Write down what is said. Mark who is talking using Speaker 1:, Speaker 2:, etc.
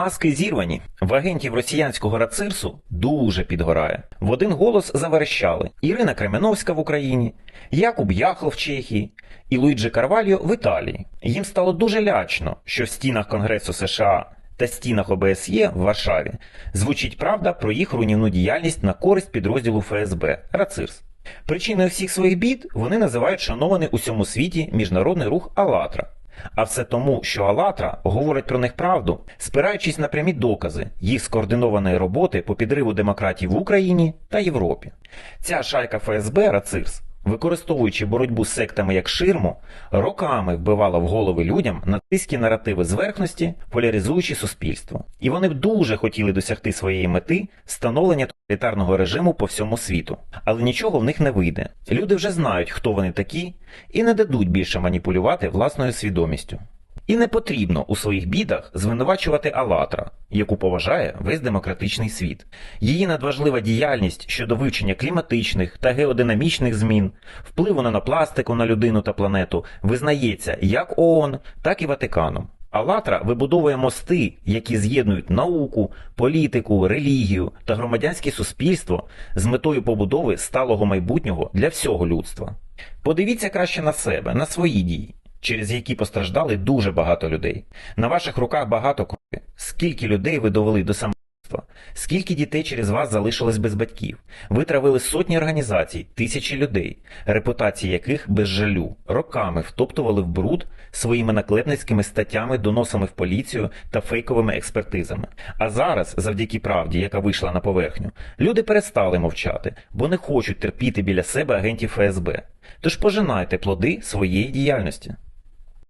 Speaker 1: Маски зірвані. В агентів росіянського рацирсу дуже підгорає. В один голос заверещали Ірина Кременовська в Україні, Якуб Яхл в Чехії і Луїджі Карвальо в Італії. Їм стало дуже лячно, що в стінах Конгресу США та стінах ОБСЄ в Варшаві звучить правда про їх руйнівну діяльність на користь підрозділу ФСБ Рацирс. Причиною всіх своїх бід вони називають шанований у всьому світі міжнародний рух «АЛЛАТРА». А все тому, що Алатра говорить про них правду, спираючись на прямі докази їх скоординованої роботи по підриву демократії в Україні та Європі. Ця шайка ФСБ «Рацирс» використовуючи боротьбу з сектами як ширму, роками вбивала в голови людям нацистські наративи зверхності, поляризуючи суспільство. І вони б дуже хотіли досягти своєї мети встановлення тоталітарного режиму по всьому світу. Але нічого в них не вийде. Люди вже знають, хто вони такі, і не дадуть більше маніпулювати власною свідомістю. І не потрібно у своїх бідах звинувачувати Алатра, яку поважає весь демократичний світ. Її надважлива діяльність щодо вивчення кліматичних та геодинамічних змін, впливу нанопластику на людину та планету визнається як ООН, так і Ватиканом. Алатра вибудовує мости, які з'єднують науку, політику, релігію та громадянське суспільство з метою побудови сталого майбутнього для всього людства. Подивіться краще на себе, на свої дії через які постраждали дуже багато людей. На ваших руках багато крові. Скільки людей ви довели до самогубства? Скільки дітей через вас залишилось без батьків? Ви травили сотні організацій, тисячі людей, репутації яких без жалю роками втоптували в бруд своїми наклепницькими статтями, доносами в поліцію та фейковими експертизами. А зараз, завдяки правді, яка вийшла на поверхню, люди перестали мовчати, бо не хочуть терпіти біля себе агентів ФСБ. Тож пожинайте плоди своєї діяльності.